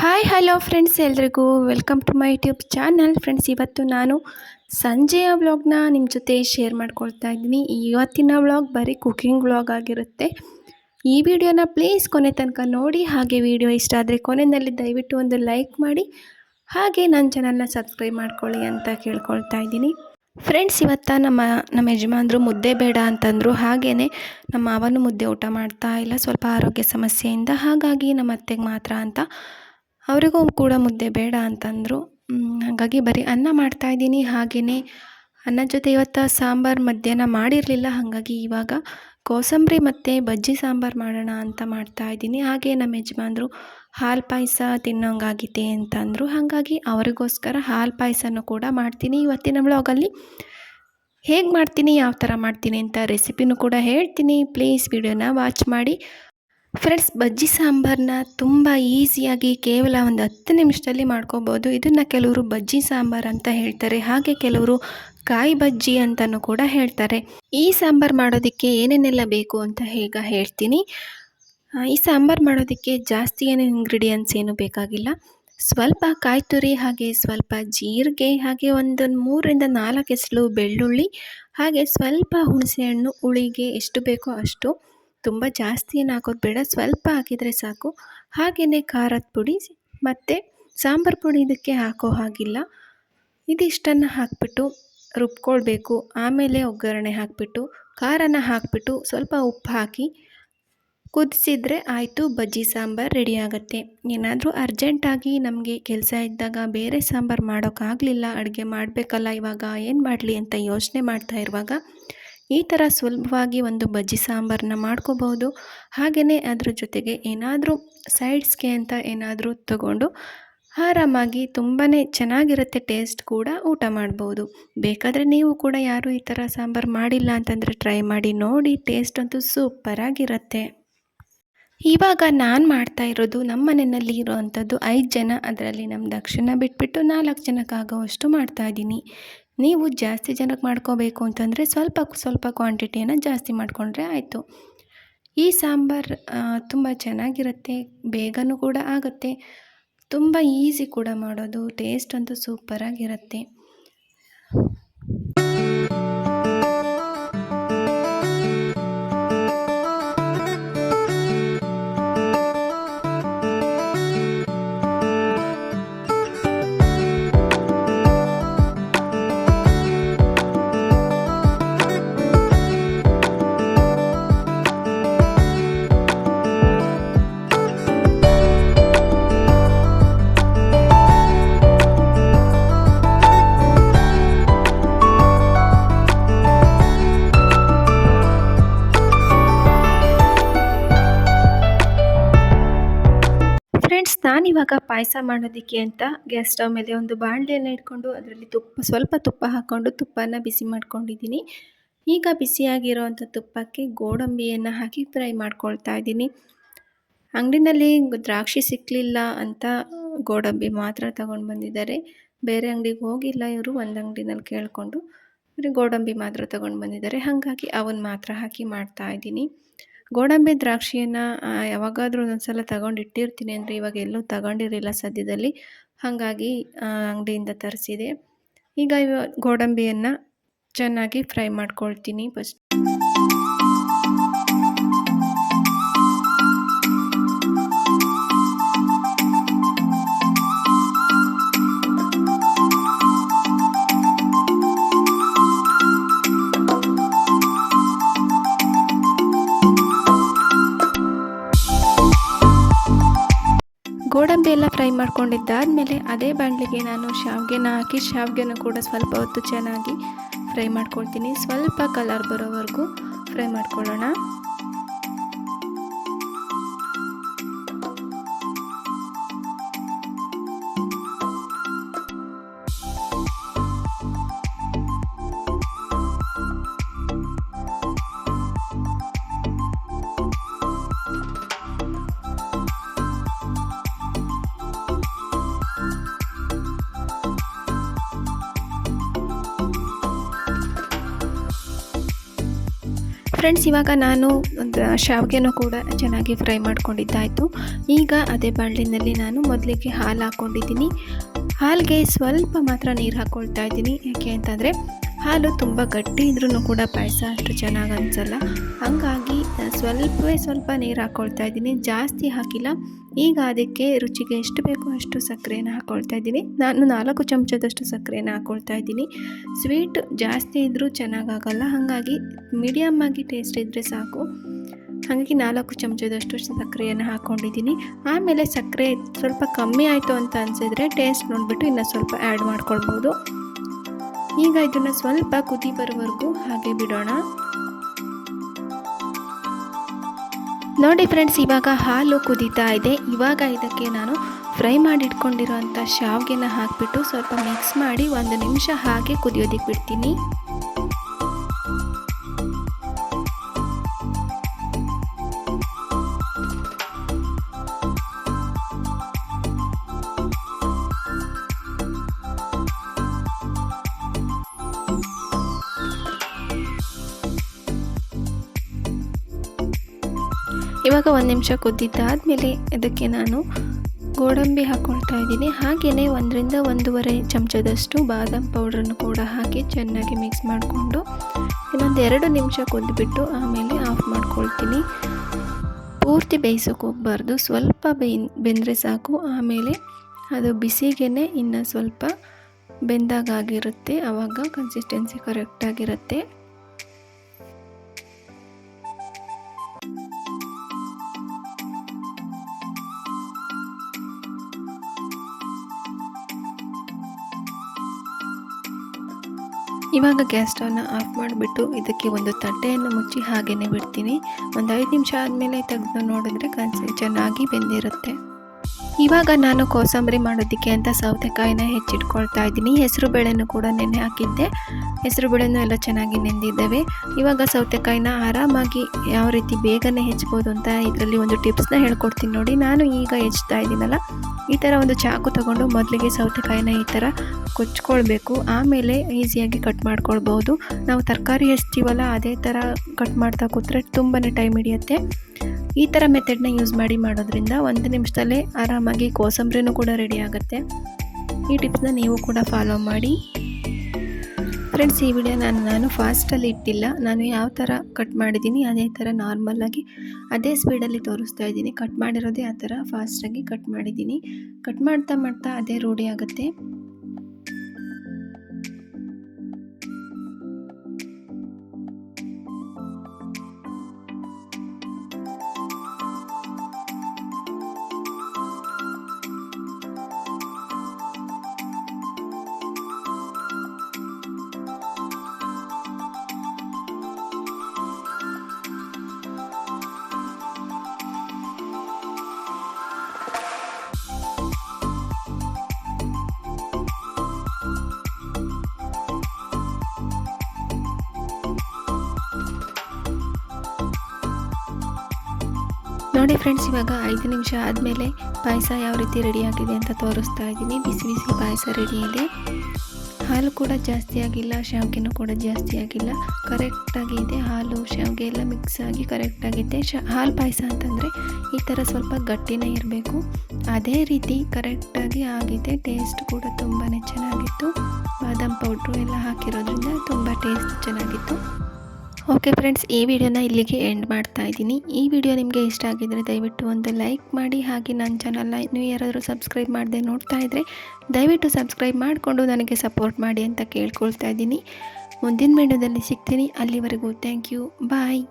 Hi, hello friends ಎಲ್ರಿಗೂ. Welcome to my YouTube channel. Friends, ಇವತ್ತು ನಾನು ಸಂಜೆಯ ವ್ಲಾಗ್ನ ನಿಮ್ಮ ಜೊತೆ ಶೇರ್ ಮಾಡ್ಕೊಳ್ತಾ ಇದ್ದೀನಿ. ಇವತ್ತಿನ ವ್ಲಾಗ್ ಬರೀ ಕುಕಿಂಗ್ ವ್ಲಾಗ್ ಆಗಿರುತ್ತೆ. ಈ ವಿಡಿಯೋನ ಪ್ಲೀಸ್ ಕೊನೆ ತನಕ ನೋಡಿ, ಹಾಗೆ ವಿಡಿಯೋ ಇಷ್ಟ ಆದರೆ ಕೊನೆಯಲ್ಲಿ ದಯವಿಟ್ಟು ಒಂದು ಲೈಕ್ ಮಾಡಿ, ಹಾಗೆ ನನ್ನ ಚಾನಲ್ನ ಸಬ್ಸ್ಕ್ರೈಬ್ ಮಾಡ್ಕೊಳ್ಳಿ ಅಂತ ಕೇಳ್ಕೊಳ್ತಾ ಇದ್ದೀನಿ. ಫ್ರೆಂಡ್ಸ್, ಇವತ್ತು ನಮ್ಮ ನಮ್ಮ ಯಜಮಾನ್ರು ಮುದ್ದೆ ಬೇಡ ಅಂತಂದರು ಹಾಗೇ ನಮ್ಮ ಅವನು ಮುದ್ದೆ ಊಟ ಮಾಡ್ತಾ ಇಲ್ಲ. ಸ್ವಲ್ಪ ಆರೋಗ್ಯ ಸಮಸ್ಯೆಯಿಂದ ಹಾಗಾಗಿ ನಮ್ಮ ಅತ್ತೆಗೆ ಮಾತ್ರ ಅಂತ ಅವರಿಗೂ ಕೂಡ ಮುದ್ದೆ ಬೇಡ ಅಂತಂದರು. ಹಾಗಾಗಿ ಬರೀ ಅನ್ನ ಮಾಡ್ತಾಯಿದ್ದೀನಿ ಹಾಗೆಯೇ ಅನ್ನದ ಜೊತೆ ಇವತ್ತು ಸಾಂಬಾರು ಮಧ್ಯಾಹ್ನ ಮಾಡಿರಲಿಲ್ಲ. ಹಾಗಾಗಿ ಇವಾಗ ಕೋಸಂಬರಿ ಮತ್ತು ಬಜ್ಜಿ ಸಾಂಬಾರು ಮಾಡೋಣ ಅಂತ ಮಾಡ್ತಾಯಿದ್ದೀನಿ ಹಾಗೆ ನಮ್ಮ ಯಜಮಾನ್ರು ಹಾಲು ಪಾಯಸ ತಿನ್ನೋಂಗಾಗಿದೆ ಅಂತಂದರು. ಹಾಗಾಗಿ ಅವರಿಗೋಸ್ಕರ ಹಾಲು ಪಾಯಸನೂ ಕೂಡ ಮಾಡ್ತೀನಿ ಇವತ್ತಿನ ಬ್ಲಾಗಲ್ಲಿ ಹೇಗೆ ಮಾಡ್ತೀನಿ, ಯಾವ ಥರ ಮಾಡ್ತೀನಿ ಅಂತ ರೆಸಿಪಿನೂ ಕೂಡ ಹೇಳ್ತೀನಿ. ಪ್ಲೀಸ್ ವಿಡಿಯೋನ ವಾಚ್ ಮಾಡಿ. ಫ್ರೆಂಡ್ಸ್, ಬಜ್ಜಿ ಸಾಂಬಾರನ್ನ ತುಂಬ ಈಸಿಯಾಗಿ ಕೇವಲ ಒಂದು ಹತ್ತು ನಿಮಿಷದಲ್ಲಿ ಮಾಡ್ಕೋಬೋದು. ಇದನ್ನು ಕೆಲವರು ಬಜ್ಜಿ ಸಾಂಬಾರು ಅಂತ ಹೇಳ್ತಾರೆ. ಹಾಗೆ ಕೆಲವರು ಕಾಯಿ ಬಜ್ಜಿ ಅಂತಲೂ ಕೂಡ ಹೇಳ್ತಾರೆ. ಈ ಸಾಂಬಾರು ಮಾಡೋದಕ್ಕೆ ಏನೇನೆಲ್ಲ ಬೇಕು ಅಂತ ಈಗ ಹೇಳ್ತೀನಿ. ಈ ಸಾಂಬಾರು ಮಾಡೋದಕ್ಕೆ ಜಾಸ್ತಿ ಏನು ಇಂಗ್ರೀಡಿಯೆಂಟ್ಸ್ ಏನು ಬೇಕಾಗಿಲ್ಲ. ಸ್ವಲ್ಪ ಕಾಯಿ ತುರಿ, ಹಾಗೆ ಸ್ವಲ್ಪ ಜೀರಿಗೆ, ಹಾಗೆ ಒಂದು ಮೂರರಿಂದ ನಾಲ್ಕು ಎಸಳು ಬೆಳ್ಳುಳ್ಳಿ, ಹಾಗೆ ಸ್ವಲ್ಪ ಹುಣಸೆಹಣ್ಣು ಹುಳಿಗೆ ಎಷ್ಟು ಬೇಕೋ ಅಷ್ಟು. ತುಂಬ ಜಾಸ್ತಿ ಏನು ಹಾಕೋದು ಬೇಡ. ಸ್ವಲ್ಪ ಹಾಕಿದರೆ ಸಾಕು. ಹಾಗೆಯೇ ಖಾರದ ಪುಡಿ, ಮತ್ತು ಸಾಂಬಾರು ಪುಡಿ ಇದಕ್ಕೆ ಹಾಕೋ ಹಾಗಿಲ್ಲ. ಇದಿಷ್ಟನ್ನು ಹಾಕಿಬಿಟ್ಟು ರುಬ್ಕೊಳ್ಬೇಕು. ಆಮೇಲೆ ಒಗ್ಗರಣೆ ಹಾಕಿಬಿಟ್ಟು, ಖಾರನ ಹಾಕಿಬಿಟ್ಟು ಸ್ವಲ್ಪ ಉಪ್ಪು ಹಾಕಿ ಕುದಿಸಿದ್ರೆ ಆಯಿತು, ಬಜ್ಜಿ ಸಾಂಬಾರು ರೆಡಿ ಆಗುತ್ತೆ. ಏನಾದರೂ ಅರ್ಜೆಂಟಾಗಿ ನಮಗೆ ಕೆಲಸ ಇದ್ದಾಗ ಬೇರೆ ಸಾಂಬಾರು ಮಾಡೋಕ್ಕಾಗಲಿಲ್ಲ, ಅಡುಗೆ ಮಾಡಬೇಕಲ್ಲ ಇವಾಗ, ಏನು ಮಾಡಲಿ ಅಂತ ಯೋಚನೆ ಮಾಡ್ತಾ ಇರುವಾಗ ಈ ಥರ ಸುಲಭವಾಗಿ ಒಂದು ಬಜ್ಜಿ ಸಾಂಬಾರನ್ನ ಮಾಡ್ಕೋಬಹುದು ಹಾಗೆಯೇ ಅದರ ಜೊತೆಗೆ ಏನಾದರೂ ಸೈಡ್ಸ್ಗೆ ಅಂತ ಏನಾದರೂ ತಗೊಂಡು ಆರಾಮಾಗಿ ತುಂಬಾ ಚೆನ್ನಾಗಿರುತ್ತೆ ಟೇಸ್ಟ್ ಕೂಡ ಊಟ ಮಾಡ್ಬೋದು. ಬೇಕಾದರೆ ನೀವು ಕೂಡ ಯಾರು ಈ ಥರ ಸಾಂಬಾರು ಮಾಡಿಲ್ಲ ಅಂತಂದರೆ ಟ್ರೈ ಮಾಡಿ ನೋಡಿ ಟೇಸ್ಟ್ ಅಂತೂ ಸೂಪರಾಗಿರುತ್ತೆ ಇವಾಗ ನಾನು ಮಾಡ್ತಾ ಇರೋದು ನಮ್ಮ ಮನೆಯಲ್ಲಿ ಇರೋವಂಥದ್ದು ಐದು ಜನ, ಅದರಲ್ಲಿ ನಮ್ಮ ದಕ್ಷಿಣ ಬಿಟ್ಬಿಟ್ಟು ನಾಲ್ಕು ಜನಕ್ಕಾಗೋವಷ್ಟು ಮಾಡ್ತಾ ಇದ್ದೀನಿ. ನೀವು ಜಾಸ್ತಿ ಜನಕ್ಕೆ ಮಾಡ್ಕೋಬೇಕು ಅಂತಂದರೆ ಸ್ವಲ್ಪ ಸ್ವಲ್ಪ ಕ್ವಾಂಟಿಟಿಯನ್ನು ಜಾಸ್ತಿ ಮಾಡಿಕೊಂಡ್ರೆ ಆಯಿತು. ಈ ಸಾಂಬಾರು ತುಂಬ ಚೆನ್ನಾಗಿರುತ್ತೆ, ಬೇಗನೂ ಕೂಡ ಆಗುತ್ತೆ, ತುಂಬ ಈಸಿ ಕೂಡ ಮಾಡೋದು ಟೇಸ್ಟ್ ಅಂತೂ ಸೂಪರಾಗಿರುತ್ತೆ ನಾನಿವಾಗ ಪಾಯಸ ಮಾಡೋದಕ್ಕೆ ಅಂತ ಗ್ಯಾಸ್ ಸ್ಟವ್ ಮೇಲೆ ಒಂದು ಬಾಣಲೆಯನ್ನು ಇಟ್ಕೊಂಡು ಅದರಲ್ಲಿ ತುಪ್ಪ, ಸ್ವಲ್ಪ ತುಪ್ಪ ಹಾಕ್ಕೊಂಡು ತುಪ್ಪನ ಬಿಸಿ ಮಾಡ್ಕೊಂಡಿದ್ದೀನಿ. ಈಗ ಬಿಸಿಯಾಗಿರೋವಂಥ ತುಪ್ಪಕ್ಕೆ ಗೋಡಂಬಿಯನ್ನು ಹಾಕಿ ಫ್ರೈ ಮಾಡ್ಕೊಳ್ತಾ ಇದ್ದೀನಿ. ಅಂಗಡಿನಲ್ಲಿ ದ್ರಾಕ್ಷಿ ಸಿಕ್ಕಲಿಲ್ಲ ಅಂತ ಗೋಡಂಬಿ ಮಾತ್ರ ತಗೊಂಡು ಬಂದಿದ್ದಾರೆ. ಬೇರೆ ಅಂಗಡಿಗೆ ಹೋಗಿಲ್ಲ ಇವರು, ಒಂದು ಅಂಗಡಿನಲ್ಲಿ ಕೇಳಿಕೊಂಡು ಗೋಡಂಬಿ ಮಾತ್ರ ತಗೊಂಡು ಬಂದಿದ್ದಾರೆ. ಹಾಗಾಗಿ ಅವನ್ನ ಮಾತ್ರ ಹಾಕಿ ಮಾಡ್ತಾ ಇದ್ದೀನಿ. ಗೋಡಂಬಿ ದ್ರಾಕ್ಷಿಯನ್ನು ಯಾವಾಗಾದರೂ ಒಂದೊಂದು ಸಲ ತಗೊಂಡಿಟ್ಟಿರ್ತೀನಿ ಅಂದರೆ ಇವಾಗ ಎಲ್ಲೂ ತಗೊಂಡಿರಲಿಲ್ಲ ಸದ್ಯದಲ್ಲಿ. ಹಾಗಾಗಿ ಅಂಗಡಿಯಿಂದ ತರಿಸಿದೆ. ಈಗ ಗೋಡಂಬಿಯನ್ನು ಚೆನ್ನಾಗಿ ಫ್ರೈ ಮಾಡ್ಕೊಳ್ತೀನಿ ಫಸ್ಟ್ ಫ್ರೈ ಮಾಡ್ಕೊಂಡಿದ್ದಾದಮೇಲೆ ಅದೇ ಬಾಣಲಿಗೆ ನಾನು ಶಾವಿಗೆನ ಹಾಕಿ ಶಾವಿಗೆನೂ ಕೂಡ ಸ್ವಲ್ಪ ಹೊತ್ತು ಚೆನ್ನಾಗಿ ಫ್ರೈ ಮಾಡ್ಕೊಳ್ತೀನಿ. ಸ್ವಲ್ಪ ಕಲರ್ ಬರೋವರೆಗೂ ಫ್ರೈ ಮಾಡ್ಕೊಳ್ಳೋಣ. ಫ್ರೆಂಡ್ಸ್, ಇವಾಗ ನಾನು ಒಂದು ಶಾವಿಗೆನೂ ಕೂಡ ಚೆನ್ನಾಗಿ ಫ್ರೈ ಮಾಡ್ಕೊಂಡಿದ್ದಾಯಿತು. ಈಗ ಅದೇ ಬಾಣಲಿನಲ್ಲಿ ನಾನು ಮೊದಲಿಗೆ ಹಾಲು ಹಾಕ್ಕೊಂಡಿದ್ದೀನಿ ಹಾಲಿಗೆ ಸ್ವಲ್ಪ ಮಾತ್ರ ನೀರು ಹಾಕ್ಕೊಳ್ತಾ ಇದ್ದೀನಿ. ಯಾಕೆ ಅಂತಂದರೆ ಹಾಲು ತುಂಬ ಗಟ್ಟಿ ಇದ್ರೂ ಕೂಡ ಪಾಯಸ ಅಷ್ಟು ಚೆನ್ನಾಗಿ ಅನಿಸಲ್ಲ. ಹಾಗಾಗಿ ಸ್ವಲ್ಪವೇ ಸ್ವಲ್ಪ ನೀರು ಹಾಕ್ಕೊಳ್ತಾ ಇದ್ದೀನಿ. ಜಾಸ್ತಿ ಹಾಕಿಲ್ಲ. ಈಗ ಅದಕ್ಕೆ ರುಚಿಗೆ ಎಷ್ಟು ಬೇಕೋ ಅಷ್ಟು ಸಕ್ಕರೆಯನ್ನು ಹಾಕ್ಕೊಳ್ತಾ ಇದ್ದೀನಿ. ನಾನು ನಾಲ್ಕು ಚಮಚದಷ್ಟು ಸಕ್ಕರೆಯನ್ನು ಹಾಕ್ಕೊಳ್ತಾ ಇದ್ದೀನಿ. ಸ್ವೀಟ್ ಜಾಸ್ತಿ ಇದ್ದರೂ ಚೆನ್ನಾಗಾಗಲ್ಲ ಹಾಗಾಗಿ ಮೀಡಿಯಮ್ ಆಗಿ ಟೇಸ್ಟ್ ಇದ್ದರೆ ಸಾಕು. ಹಾಗಾಗಿ ನಾಲ್ಕು ಚಮಚದಷ್ಟು ಸಕ್ಕರೆಯನ್ನು ಹಾಕ್ಕೊಂಡಿದ್ದೀನಿ ಆಮೇಲೆ ಸಕ್ಕರೆ ಸ್ವಲ್ಪ ಕಮ್ಮಿ ಆಯಿತು ಅಂತ ಅನಿಸಿದ್ರೆ ಟೇಸ್ಟ್ ನೋಡಿಬಿಟ್ಟು ಇನ್ನೂ ಸ್ವಲ್ಪ ಆ್ಯಡ್ ಮಾಡ್ಕೊಳ್ಬೋದು. ಈಗ ಇದನ್ನು ಸ್ವಲ್ಪ ಕುದಿ ಬರೋವರೆಗೂ ಹಾಗೆ ಬಿಡೋಣ. ನೋಡಿ ಫ್ರೆಂಡ್ಸ್ ಇವಾಗ ಹಾಲು ಕುದೀತಾ ಇದೆ. ಇವಾಗ ಇದಕ್ಕೆ ನಾನು ಫ್ರೈ ಮಾಡಿಟ್ಕೊಂಡಿರೋಂಥ ಶಾವ್ಗೆನ ಹಾಕಿಬಿಟ್ಟು ಸ್ವಲ್ಪ ಮಿಕ್ಸ್ ಮಾಡಿ ಒಂದು ನಿಮಿಷ ಹಾಗೆ ಕುದಿಯೋದಕ್ಕೆ ಬಿಡ್ತೀನಿ. ಇವಾಗ ಒಂದು ನಿಮಿಷ ಕುದ್ದಿದ್ದಾದಮೇಲೆ ಇದಕ್ಕೆ ನಾನು ಗೋಡಂಬಿ ಹಾಕ್ಕೊಳ್ತಾ ಇದ್ದೀನಿ. ಹಾಗೆಯೇ ಒಂದರಿಂದ ಒಂದೂವರೆ ಚಮಚದಷ್ಟು ಬಾದಾಮ್ ಪೌಡ್ರನ್ನು ಕೂಡ ಹಾಕಿ ಚೆನ್ನಾಗಿ ಮಿಕ್ಸ್ ಮಾಡಿಕೊಂಡು ಇನ್ನೊಂದು ಎರಡು ನಿಮಿಷ ಕುದ್ದುಬಿಟ್ಟು ಆಮೇಲೆ ಆಫ್ ಮಾಡ್ಕೊಳ್ತೀನಿ. ಪೂರ್ತಿ ಬೇಯಿಸೋಕೆ ಹೋಗ್ಬಾರ್ದು. ಸ್ವಲ್ಪ ಬೆಂದರೆ ಸಾಕು. ಆಮೇಲೆ ಅದು ಬಿಸಿಗೆನೆ ಇನ್ನು ಸ್ವಲ್ಪ ಬೆಂದಾಗಿರುತ್ತೆ ಆವಾಗ ಕನ್ಸಿಸ್ಟೆನ್ಸಿ ಕರೆಕ್ಟಾಗಿರುತ್ತೆ ಇವಾಗ ಗ್ಯಾಸ್ ಸ್ಟವ್ನ ಆಫ್ ಮಾಡಿಬಿಟ್ಟು ಇದಕ್ಕೆ ಒಂದು ತಟ್ಟೆಯನ್ನು ಮುಚ್ಚಿ ಹಾಗೆಯೇ ಬಿಡ್ತೀನಿ. ಒಂದು ಐದು ನಿಮಿಷ ಆದಮೇಲೆ ತೆಗೆದು ನೋಡಿದ್ರೆ ಕನ್ಸಿ ಚೆನ್ನಾಗಿ ಬೆಂದಿರುತ್ತೆ. ಇವಾಗ ನಾನು ಕೋಸಂಬರಿ ಮಾಡೋದಕ್ಕೆ ಅಂತ ಸೌತೆಕಾಯಿನ ಹೆಚ್ಚಿಟ್ಕೊಳ್ತಾ ಇದ್ದೀನಿ. ಹೆಸರು ಬೇಳೆನೂ ಕೂಡ ನೆನೆ ಹಾಕಿದ್ದೆ. ಹೆಸರು ಬೇಳೆನೂ ಎಲ್ಲ ಚೆನ್ನಾಗಿ ನೆಂದಿದ್ದಾವೆ. ಇವಾಗ ಸೌತೆಕಾಯಿನ ಆರಾಮಾಗಿ ಯಾವ ರೀತಿ ಬೇಗನೆ ಹೆಚ್ಚಬಹುದು ಅಂತ ಇದರಲ್ಲಿ ಒಂದು ಟಿಪ್ಸ್ನ ಹೇಳ್ಕೊಡ್ತೀನಿ ನೋಡಿ. ನಾನು ಈಗ ಹೆಚ್ಚ್ತಾ ಇದ್ದೀನಲ್ಲ, ಈ ಥರ ಒಂದು ಚಾಕು ತಗೊಂಡು ಮೊದಲಿಗೆ ಸೌತೆಕಾಯಿನ ಈ ಥರ ಕೊಚ್ಕೊಳ್ಬೇಕು. ಆಮೇಲೆ ಈಸಿಯಾಗಿ ಕಟ್ ಮಾಡ್ಕೊಳ್ಬೋದು. ನಾವು ತರಕಾರಿ ಹೆಚ್ತೀವಲ್ಲ ಅದೇ ಥರ ಕಟ್ ಮಾಡ್ತಾ ಕೂತ್ರೆ ತುಂಬಾ ಟೈಮ್ ಹಿಡಿಯುತ್ತೆ. ಈ ಥರ ಮೆಥಡ್ನ ಯೂಸ್ ಮಾಡಿ ಮಾಡೋದ್ರಿಂದ ಒಂದು ನಿಮಿಷದಲ್ಲೇ ಆರಾಮಾಗಿ ಕೋಸಂಬರಿನೂ ಕೂಡ ರೆಡಿ ಆಗುತ್ತೆ. ಈ ಟಿಪ್ಸ್ನ ನೀವು ಕೂಡ ಫಾಲೋ ಮಾಡಿ. ಫ್ರೆಂಡ್ಸ್ ಈ ವಿಡಿಯೋ ನಾನು ನಾನು ಫಾಸ್ಟಲ್ಲಿ ಇಟ್ಟಿಲ್ಲ. ನಾನು ಯಾವ ಥರ ಕಟ್ ಮಾಡಿದ್ದೀನಿ, ಅದೇ ಥರ ನಾರ್ಮಲ್ಲಾಗಿ ಅದೇ ಸ್ಪೀಡಲ್ಲಿ ತೋರಿಸ್ತಾ ಇದ್ದೀನಿ. ಕಟ್ ಮಾಡಿರೋದೇ ಆ ಥರ ಫಾಸ್ಟಾಗಿ ಕಟ್ ಮಾಡಿದ್ದೀನಿ. ಕಟ್ ಮಾಡ್ತಾ ಮಾಡ್ತಾ ಅದೇ ರೂಢಿ ಆಗುತ್ತೆ. ನೋಡಿ ಫ್ರೆಂಡ್ಸ್ ಇವಾಗ ಐದು ನಿಮಿಷ ಆದಮೇಲೆ ಪಾಯಸ ಯಾವ ರೀತಿ ರೆಡಿಯಾಗಿದೆ ಅಂತ ತೋರಿಸ್ತಾ ಇದ್ದೀನಿ. ಬಿಸಿ ಬಿಸಿ ಪಾಯಸ ರೆಡಿ ಇದೆ. ಹಾಲು ಕೂಡ ಜಾಸ್ತಿ ಆಗಿಲ್ಲ ಶಾವಿಗೆನೂ ಕೂಡ ಜಾಸ್ತಿ ಆಗಿಲ್ಲ. ಕರೆಕ್ಟಾಗಿ ಇದೆ. ಹಾಲು ಶಾವಿಗೆ ಎಲ್ಲ ಮಿಕ್ಸ್ ಆಗಿ ಕರೆಕ್ಟಾಗಿದೆ ಶ, ಹಾಲು ಪಾಯಸ ಅಂತಂದರೆ ಈ ಥರ ಸ್ವಲ್ಪ ಗಟ್ಟಿನೇ ಇರಬೇಕು. ಅದೇ ರೀತಿ ಕರೆಕ್ಟಾಗಿ ಆಗಿದೆ. ಟೇಸ್ಟ್ ಕೂಡ ತುಂಬಾ ಚೆನ್ನಾಗಿತ್ತು. ಬಾದಾಮ್ ಪೌಡ್ರು ಎಲ್ಲ ಹಾಕಿರೋದ್ರಿಂದ ತುಂಬ ಟೇಸ್ಟ್ ಚೆನ್ನಾಗಿತ್ತು. ಓಕೆ ಫ್ರೆಂಡ್ಸ್ ಈ ವಿಡಿಯೋನ ಇಲ್ಲಿಗೆ ಎಂಡ್ ಮಾಡ್ತಾ ಇದ್ದೀನಿ. ಈ ವಿಡಿಯೋ ನಿಮಗೆ ಇಷ್ಟ ಆಗಿದ್ದರೆ ದಯವಿಟ್ಟು ಒಂದು ಲೈಕ್ ಮಾಡಿ, ಹಾಗೆ ನನ್ನ ಚಾನಲ್ನ ನೀವು ಯಾರಾದರೂ ಸಬ್ಸ್ಕ್ರೈಬ್ ಮಾಡದೆ ನೋಡ್ತಾ ಇದ್ದರೆ ದಯವಿಟ್ಟು ಸಬ್ಸ್ಕ್ರೈಬ್ ಮಾಡಿಕೊಂಡು ನನಗೆ ಸಪೋರ್ಟ್ ಮಾಡಿ ಅಂತ ಕೇಳ್ಕೊಳ್ತಾ ಇದ್ದೀನಿ. ಮುಂದಿನ ವಿಡಿಯೋದಲ್ಲಿ ಸಿಗ್ತೀನಿ. ಅಲ್ಲಿವರೆಗೂ ಥ್ಯಾಂಕ್ ಯು ಬಾಯ್